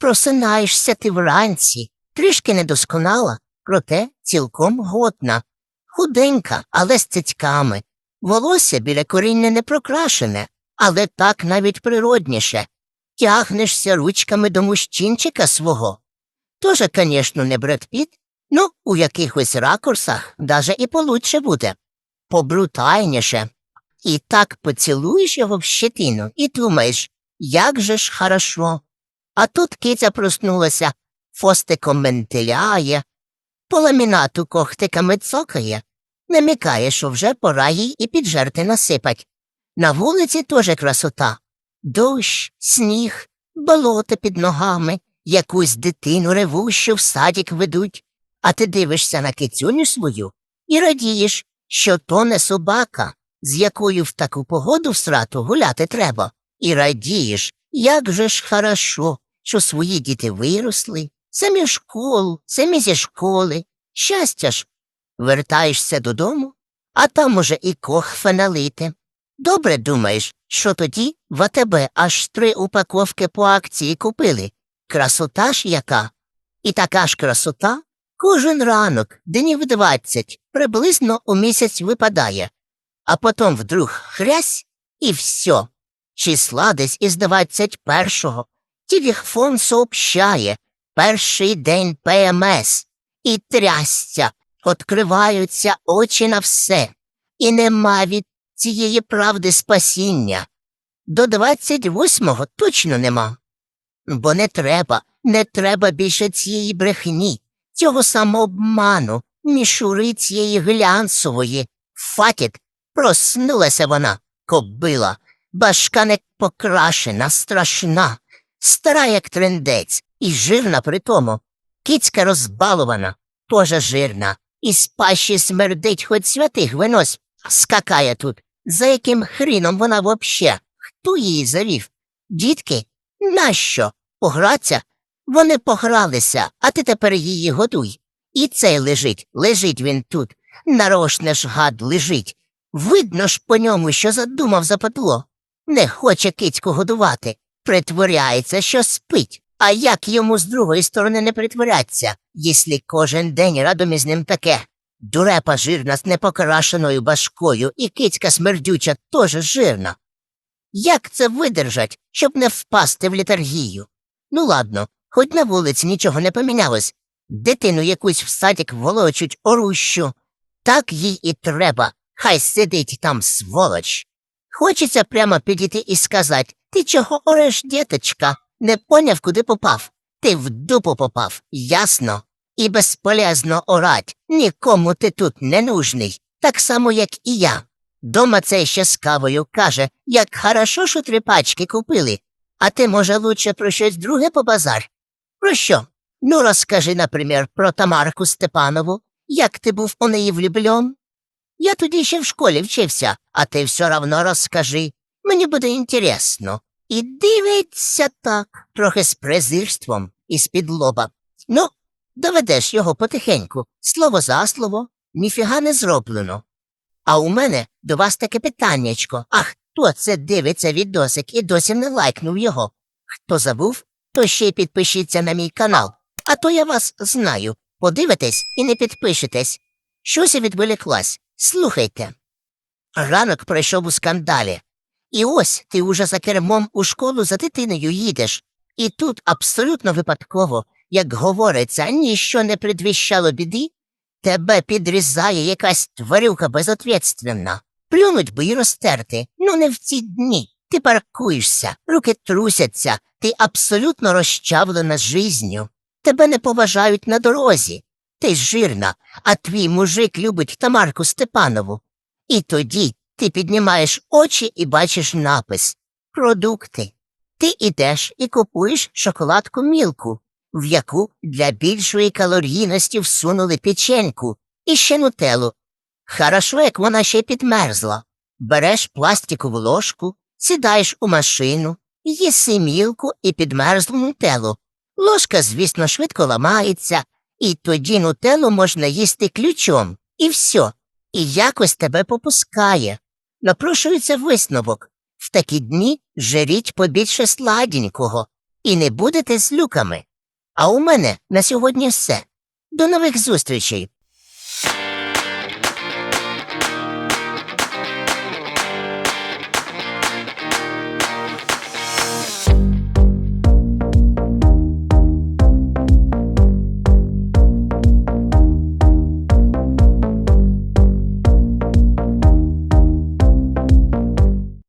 Просинаєшся ти вранці, трішки недосконала, проте цілком годна. Худенька, але з цицьками. Волосся біля коріння не прокрашене, але так навіть природніше. Тягнешся ручками до мужчинчика свого. Тоже, звісно, не Бред Піт, ну, у якихось ракурсах даже і получше буде. Побрутальніше. І так поцілуєш його в щетину і думаєш, як же ж хорошо. А тут киця проснулася, фостиком ментиляє, по ламінату когтиками цокає, намікає, що вже пора їй і піджерти насипать. На вулиці теж красота. Дощ, сніг, болото під ногами, якусь дитину ревущу в садік ведуть, а ти дивишся на кицюню свою і радієш, що то не собака, з якою в таку погоду в срату гуляти треба, і радієш, як же ж хорошо, що свої діти виросли, самі школу, самі зі школи. Щастя ж. Вертаєшся додому, а там уже і кох феналити. Добре думаєш, що тоді в АТБ аж три упаковки по акції купили. Красота ж яка. І така ж красота кожен ранок, днів двадцять, приблизно у місяць випадає, а потім вдруг хрясь і все. Числа десь із двадцять першого телефон сообщає перший день ПМС і трясця, откриваються очі на все, і нема від цієї правди спасіння. До двадцять восьмого точно нема. Бо не треба, не треба більше цієї брехні, цього самообману, мішури цієї глянцевої. Факіт, проснулася вона, кобила, башка не покрашена, страшна, стара, як трендець, і жирна при тому. Кицька розбалована, тоже жирна, і з пащі смердить хоч святих винось, скакає тут. За яким хріном вона вообще? Хто її завів? Дітки? Нащо? Пограться? Вони погралися, а ти тепер її годуй. І цей лежить, лежить він тут. Нарошне ж гад лежить. Видно ж по ньому, що задумав западло. Не хоче кицьку годувати. Притворяється, що спить. А як йому з другої сторони не притворяться, якщо кожен день радом із ним таке? Дурепа жирна з непокрашеною башкою і кицька смердюча теж жирна. Як це видержать, щоб не впасти в літаргію? Ну ладно, хоч на вулиці нічого не помінялось. Дитину якусь в садик волочуть орущу. Так їй і треба, хай сидить там сволоч. Хочеться прямо підійти і сказати Ти чого ореш, діточка? Не поняв, куди попав. Ти в дупу попав, ясно. І безполезно орать. Нікому ти тут не нужний, так само, як і я. Дома цей ще з кавою каже, як хорошо, що три пачки купили. А ти, може, лучше про щось друге по базар? Про що? Ну, розкажи, наприклад, про Тамарку Степанову, як ти був у неї влюблен. Я тоді ще в школі вчився, а ти все равно розкажи. Мені буде інтересно. І дивиться так, трохи з презирством і з-під лоба. Ну, доведеш його потихеньку, слово за слово, ніфіга не зроблено. А у мене до вас таке питаннячко. А хто це дивиться відосик і досі не лайкнув його? Хто забув, то ще й підпишіться на мій канал. А то я вас знаю. Подивитесь і не підпишетесь. Щось я відволіклась. Слухайте. Ранок пройшов у скандалі. І ось ти уже за кермом у школу за дитиною їдеш. І тут абсолютно випадково, як говориться, ніщо не предвіщало біди, тебе підрізає якась тварюка безответственна. Плюнуть би й розтерти. Ну не в ці дні. Ти паркуєшся, руки трусяться, ти абсолютно розчавлена жизнью. Тебе не поважають на дорозі. Ти жирна, а твій мужик любить Тамарку Степанову. І тоді ти піднімаєш очі і бачиш напис Продукти. Ти ідеш і купуєш шоколадку мілку, в яку для більшої калорійності всунули печеньку і ще нутелу. Хорошо, як вона ще підмерзла. Береш пластикову ложку, сідаєш у машину, їси мілку і підмерзлу нутелу. Ложка, звісно, швидко ламається, і тоді нутелу можна їсти ключом, і все, і якось тебе попускає. Напрошується висновок в такі дні жеріть побільше сладенького. і не будете з люками. А у мене на сьогодні все. До нових зустрічей!